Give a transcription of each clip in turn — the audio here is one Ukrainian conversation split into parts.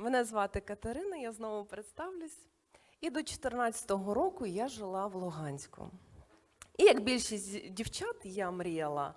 Мене звати Катерина, я знову представлюсь. І до 2014 року я жила в Луганську. І як більшість дівчат, я мріяла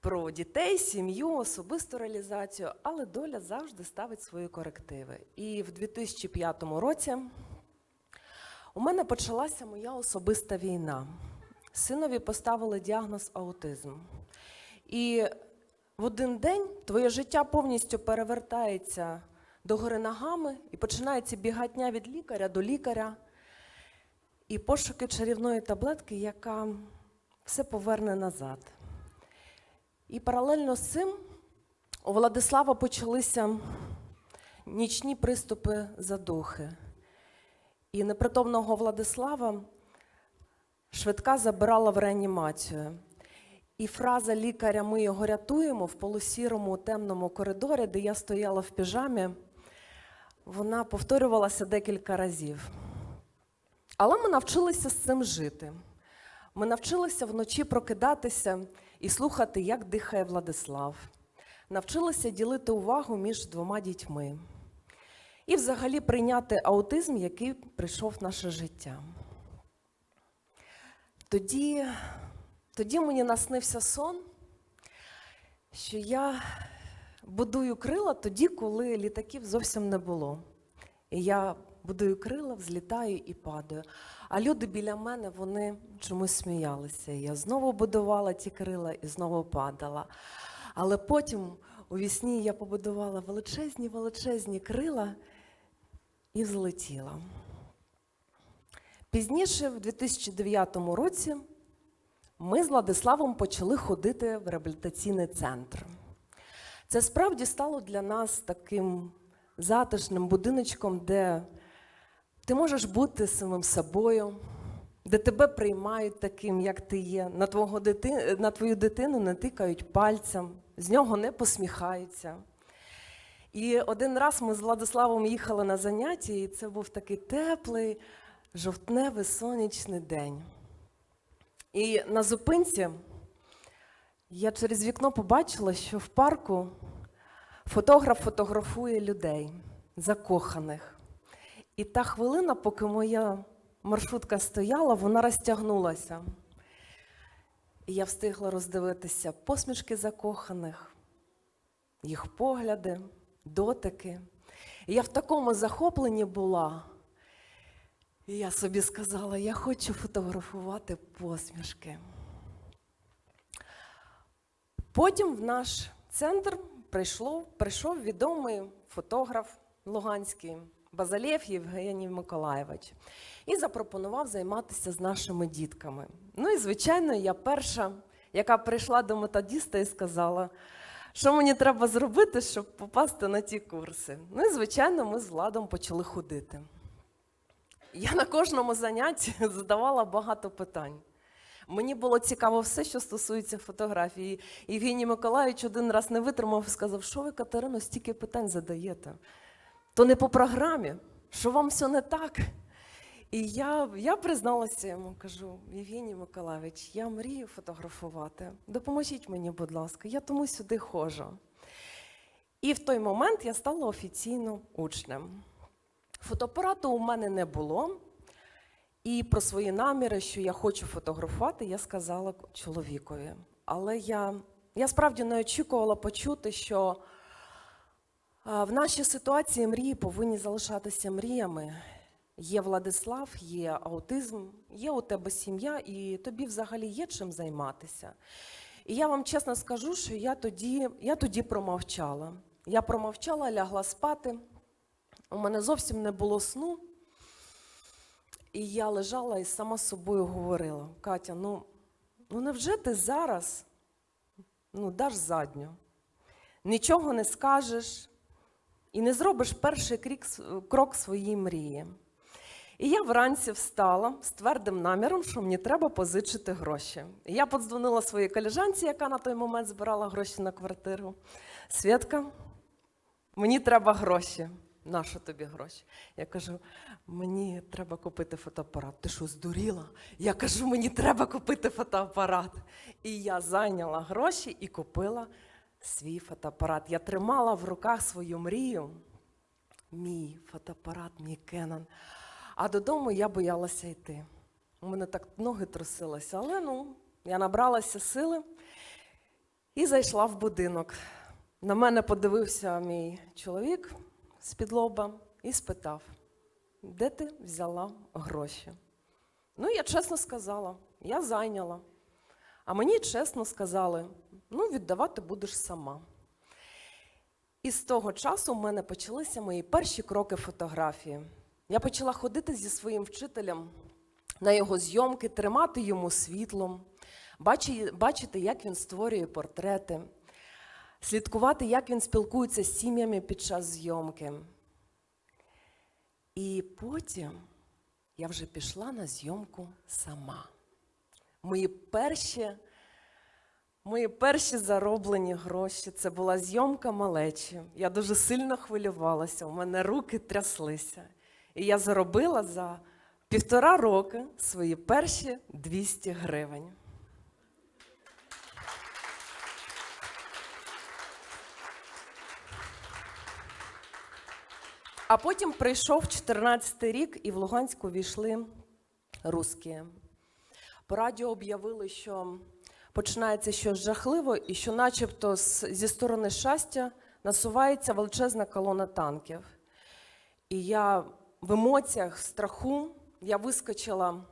про дітей, сім'ю, особисту реалізацію, але доля завжди ставить свої корективи. І в 2005 році у мене почалася моя особиста війна. Синові поставили діагноз аутизм. І в один день твоє життя повністю перевертається догори ногами і починається бігатня від лікаря до лікаря, і пошуки чарівної таблетки, яка все поверне назад. І паралельно з цим у Владислава почалися нічні приступи задухи. І непритомного Владислава швидка забирала в реанімацію. І фраза лікаря Ми його рятуємо в полусірому темному коридорі, де я стояла в піжамі, вона повторювалася декілька разів. Але ми навчилися з цим жити. Ми навчилися вночі прокидатися і слухати, як дихає Владислав. Навчилися ділити увагу між двома дітьми. І взагалі прийняти аутизм, який прийшов в наше життя. Тоді, тоді мені наснився сон, що я будую крила тоді, коли літаків зовсім не було. І я будую крила, взлітаю і падаю. А люди біля мене вони чомусь сміялися. Я знову будувала ті крила і знову падала. Але потім у вісні я побудувала величезні, величезні крила і взлетіла. Пізніше, в 2009 році, ми з Владиславом почали ходити в реабілітаційний центр. Це справді стало для нас таким затишним будиночком, де ти можеш бути самим собою, де тебе приймають таким, як ти є. На, твого дити... на твою дитину не тикають пальцем, з нього не посміхаються. І один раз ми з Владиславом їхали на заняття, і це був такий теплий, жовтневий сонячний день. І на зупинці я через вікно побачила, що в парку фотограф фотографує людей, закоханих. І та хвилина, поки моя маршрутка стояла, вона розтягнулася. І я встигла роздивитися посмішки закоханих, їх погляди, дотики. І я в такому захопленні була. І я собі сказала, я хочу фотографувати посмішки. Потім в наш центр прийшло, прийшов відомий фотограф Луганський Базалєв Євгеній Миколаєвич і запропонував займатися з нашими дітками. Ну і, звичайно, я перша, яка прийшла до методіста і сказала, що мені треба зробити, щоб попасти на ті курси. Ну і, звичайно, ми з Владом почали ходити. Я на кожному занятті задавала багато питань. Мені було цікаво все, що стосується фотографії. Євгеній Миколаївич один раз не витримав і сказав, що ви, Катерино, стільки питань задаєте. То не по програмі, що вам все не так. І я, я призналася йому, кажу, Євгеній Миколаївич, я мрію фотографувати. Допоможіть мені, будь ласка, я тому сюди ходжу. І в той момент я стала офіційно учнем. Фотоапарату у мене не було. І про свої наміри, що я хочу фотографувати, я сказала чоловікові. Але я, я справді не очікувала почути, що в нашій ситуації мрії повинні залишатися мріями. Є Владислав, є аутизм, є у тебе сім'я, і тобі взагалі є чим займатися. І я вам чесно скажу, що я тоді, я тоді промовчала. Я промовчала, лягла спати. У мене зовсім не було сну. І я лежала і сама з собою говорила: Катя, ну, ну невже ти зараз ну, даш задню? Нічого не скажеш і не зробиш перший крік, крок своїй мрії. І я вранці встала з твердим наміром, що мені треба позичити гроші. І я подзвонила своїй колежанці, яка на той момент збирала гроші на квартиру. Святка, мені треба гроші. Нащо тобі гроші? Я кажу, мені треба купити фотоапарат. Ти що, здуріла? Я кажу, мені треба купити фотоапарат. І я зайняла гроші і купила свій фотоапарат. Я тримала в руках свою мрію. мій фотоапарат, мій Canon. А додому я боялася йти. У мене так ноги трусилися, але ну, я набралася сили і зайшла в будинок. На мене подивився мій чоловік з-під і спитав, де ти взяла гроші? Ну, я чесно сказала, я зайняла. А мені чесно сказали, ну, віддавати будеш сама. І з того часу в мене почалися мої перші кроки фотографії. Я почала ходити зі своїм вчителем на його зйомки, тримати йому світлом, бачити, як він створює портрети, слідкувати, як він спілкується з сім'ями під час зйомки. І потім я вже пішла на зйомку сама. Мої перші, мої перші зароблені гроші це була зйомка малечі. Я дуже сильно хвилювалася, у мене руки тряслися. І я заробила за півтора роки свої перші 200 гривень. А потім прийшов 14-й рік, і в Луганську війшли русські. По радіо об'явили, що починається щось жахливо, і що, начебто, зі сторони щастя насувається величезна колона танків. І я в емоціях, в страху, я вискочила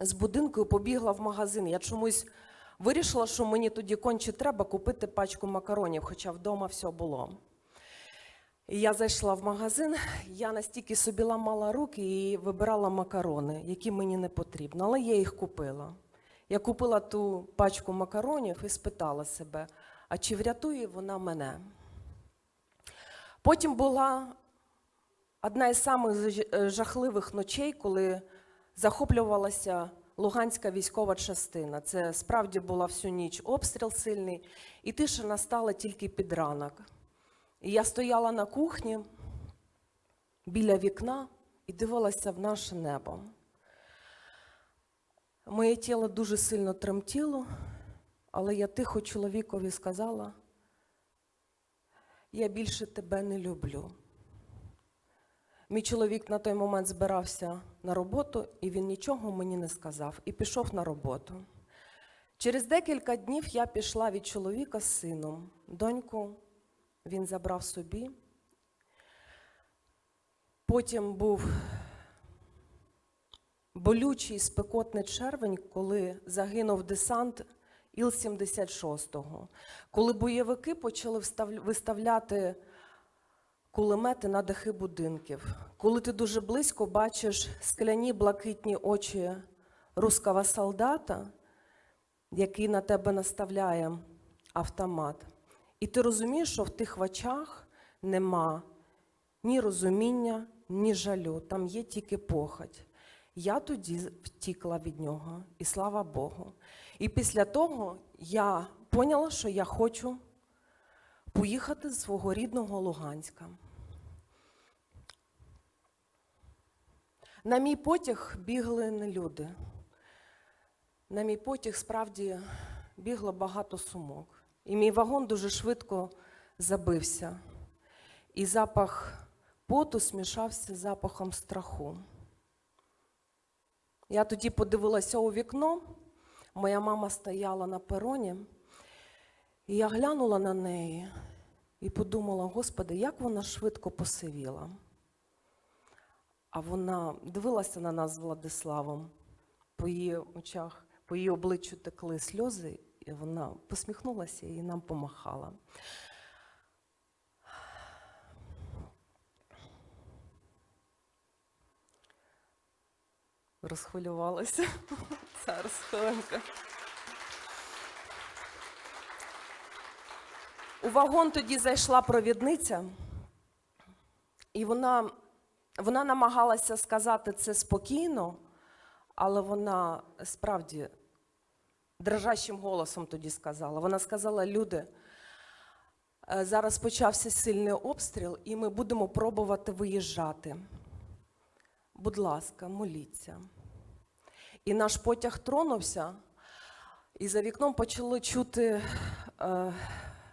з будинку і побігла в магазин. Я чомусь вирішила, що мені тоді конче треба купити пачку макаронів, хоча вдома все було. Я зайшла в магазин, я настільки собі ламала руки і вибирала макарони, які мені не потрібно, але я їх купила. Я купила ту пачку макаронів і спитала себе, а чи врятує вона мене? Потім була одна із самих е, жахливих ночей, коли захоплювалася Луганська військова частина. Це справді була всю ніч обстріл сильний, і тиша настала тільки під ранок. І я стояла на кухні біля вікна і дивилася в наше небо. Моє тіло дуже сильно тремтіло, але я тихо чоловікові сказала: я більше тебе не люблю. Мій чоловік на той момент збирався на роботу, і він нічого мені не сказав і пішов на роботу. Через декілька днів я пішла від чоловіка з сином. Доньку він забрав собі. Потім був болючий спекотний червень, коли загинув десант Іл-76, коли бойовики почали виставляти кулемети на дахи будинків, коли ти дуже близько бачиш скляні блакитні очі руского солдата, який на тебе наставляє автомат. І ти розумієш, що в тих очах нема ні розуміння, ні жалю, там є тільки похоть. Я тоді втікла від нього, і слава Богу. І після того я поняла, що я хочу поїхати з свого рідного Луганська. На мій потяг бігли не люди. На мій потяг справді бігло багато сумок. І мій вагон дуже швидко забився. І запах поту смішався з запахом страху. Я тоді подивилася у вікно, моя мама стояла на пероні, і я глянула на неї і подумала, Господи, як вона швидко посивіла. А вона дивилася на нас з Владиславом. По її очах, по її обличчю текли сльози, і вона посміхнулася і нам помахала. Розхвилювалася. Зараз хвилинка. У вагон тоді зайшла провідниця, і вона, вона намагалася сказати це спокійно, але вона справді дрожащим голосом тоді сказала. Вона сказала: люди, е, зараз почався сильний обстріл, і ми будемо пробувати виїжджати. Будь ласка, моліться. І наш потяг тронувся, і за вікном почали чути е,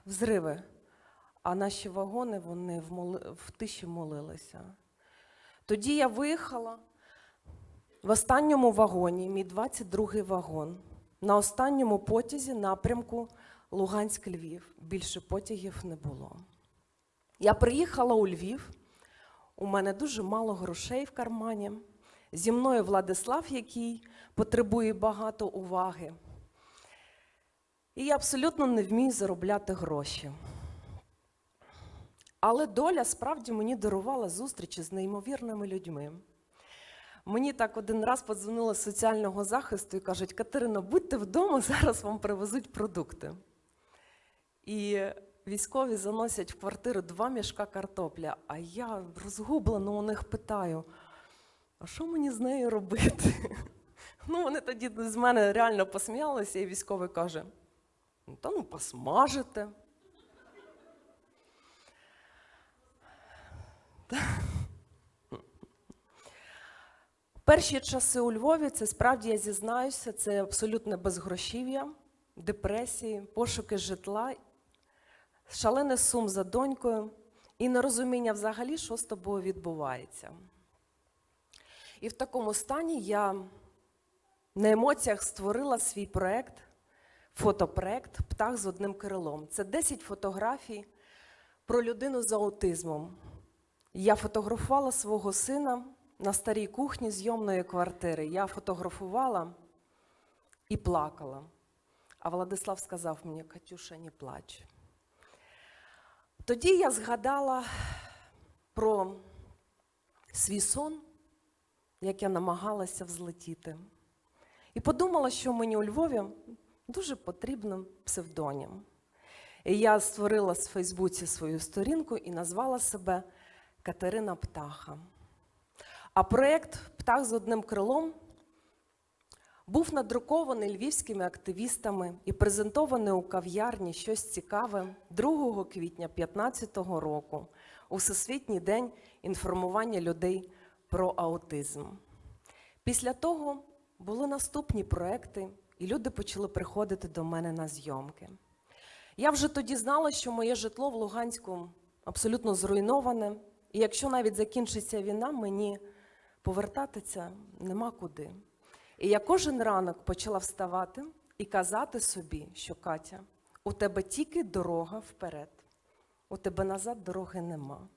взриви. а наші вагони вони в, моли... в тиші молилися. Тоді я виїхала в останньому вагоні, мій 22-й вагон, на останньому потязі напрямку Луганськ-Львів. Більше потягів не було. Я приїхала у Львів, у мене дуже мало грошей в кармані. Зі мною Владислав, який потребує багато уваги. І я абсолютно не вмію заробляти гроші. Але доля справді мені дарувала зустрічі з неймовірними людьми. Мені так один раз подзвонили з соціального захисту і кажуть: Катерина, будьте вдома, зараз вам привезуть продукти. І військові заносять в квартиру два мішка картопля. А я розгублено у них питаю: а що мені з нею робити? Ну, вони тоді з мене реально посміялися, і військовий каже: «Ну, та ну посмажете. Перші часи у Львові це справді я зізнаюся, це абсолютне безгрошів'я, депресії, пошуки житла, шалений сум за донькою і нерозуміння взагалі, що з тобою відбувається. І в такому стані я на емоціях створила свій проект, фотопроект Птах з одним крилом. Це 10 фотографій про людину з аутизмом. Я фотографувала свого сина на старій кухні зйомної квартири. Я фотографувала і плакала. А Владислав сказав мені, Катюша, не плач. Тоді я згадала про свій сон, як я намагалася взлетіти. І подумала, що мені у Львові дуже потрібен псевдонім. І я створила в Фейсбуці свою сторінку і назвала себе Катерина Птаха. А проєкт Птах з одним крилом був надрукований львівськими активістами і презентований у кав'ярні щось цікаве 2 квітня 2015 року у Всесвітній день інформування людей про аутизм. Після того були наступні проекти, і люди почали приходити до мене на зйомки. Я вже тоді знала, що моє житло в Луганську абсолютно зруйноване, і якщо навіть закінчиться війна, мені повертатися нема куди. І я кожен ранок почала вставати і казати собі, що Катя, у тебе тільки дорога вперед, у тебе назад дороги нема.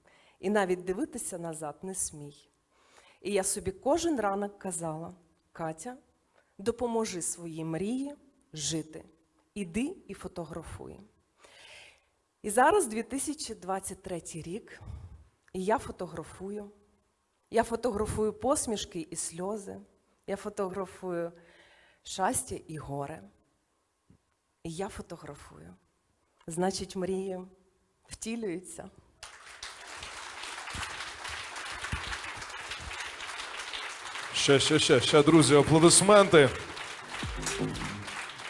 І навіть дивитися назад не смій. І я собі кожен ранок казала: Катя, допоможи своїй мрії жити. Іди і фотографуй. І зараз 2023 рік, і я фотографую. Я фотографую посмішки і сльози. Я фотографую щастя і горе. І я фотографую. Значить, мрії втілюються. Ще, ще, ще, ще, друзі, аплодисменти.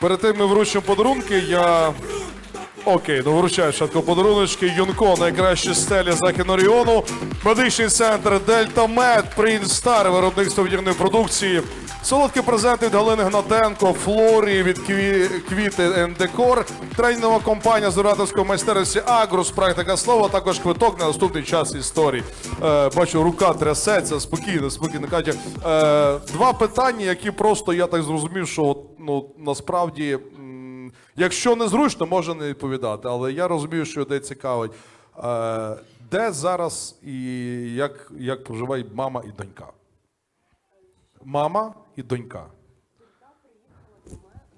Перед тим ми вручимо подарунки. Я. Окей, ну вручаю спочатку подаруночки. Юнко, найкращі стелі Західного регіону. Медичний центр Дельта Мед, Принц Стар, виробництво вдягної продукції. Солодкі презенти від Галини Гнатенко, Флорі від Кві... Квіти Ендекор, тренінгова компанія з ораторської майстерності Агрус, практика слова, також квиток на наступний час історії. Е, бачу, рука трясеться, спокійно, спокійно. Катя. Е, два питання, які просто я так зрозумів, що ну, насправді, якщо незручно, можна не відповідати. Але я розумію, що людей цікавить. Е, де зараз і як, як проживають мама і донька? Мама і донька.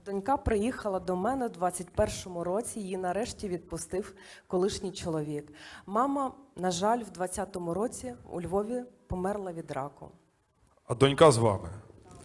Донька приїхала до мене в 21-му році, її нарешті відпустив колишній чоловік. Мама, на жаль, в 20-му році у Львові померла від раку. А донька з вами.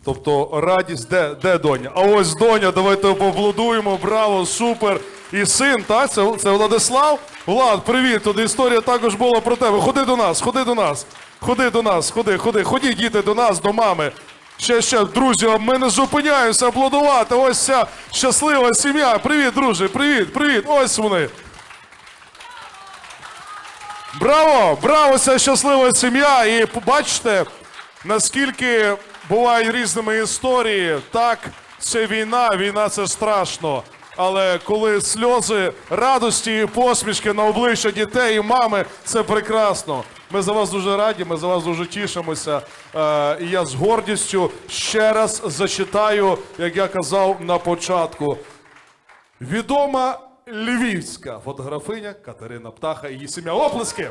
Тобто радість, де, де доня? А ось доня, давайте поаплодуємо, браво, супер. І син, так? Це, це Владислав? Влад, привіт. Тут історія також була про тебе. Ходи до нас, ходи до нас. Ходи до нас, ходи, ходи, ходіть, діти, до нас, до мами. Ще, ще, друзі, ми не зупиняємося аплодувати. Ось ця щаслива сім'я. Привіт, друже, привіт, привіт. Ось вони. Браво! Браво! Це щаслива сім'я. І побачите, наскільки бувають різними історії. Так, це війна, війна це страшно. Але коли сльози радості і посмішки на обличчя дітей і мами, це прекрасно. Ми за вас дуже раді, ми за вас дуже тішимося. Е, і я з гордістю ще раз зачитаю, як я казав на початку. Відома львівська фотографиня Катерина Птаха і її сім'я. Оплески!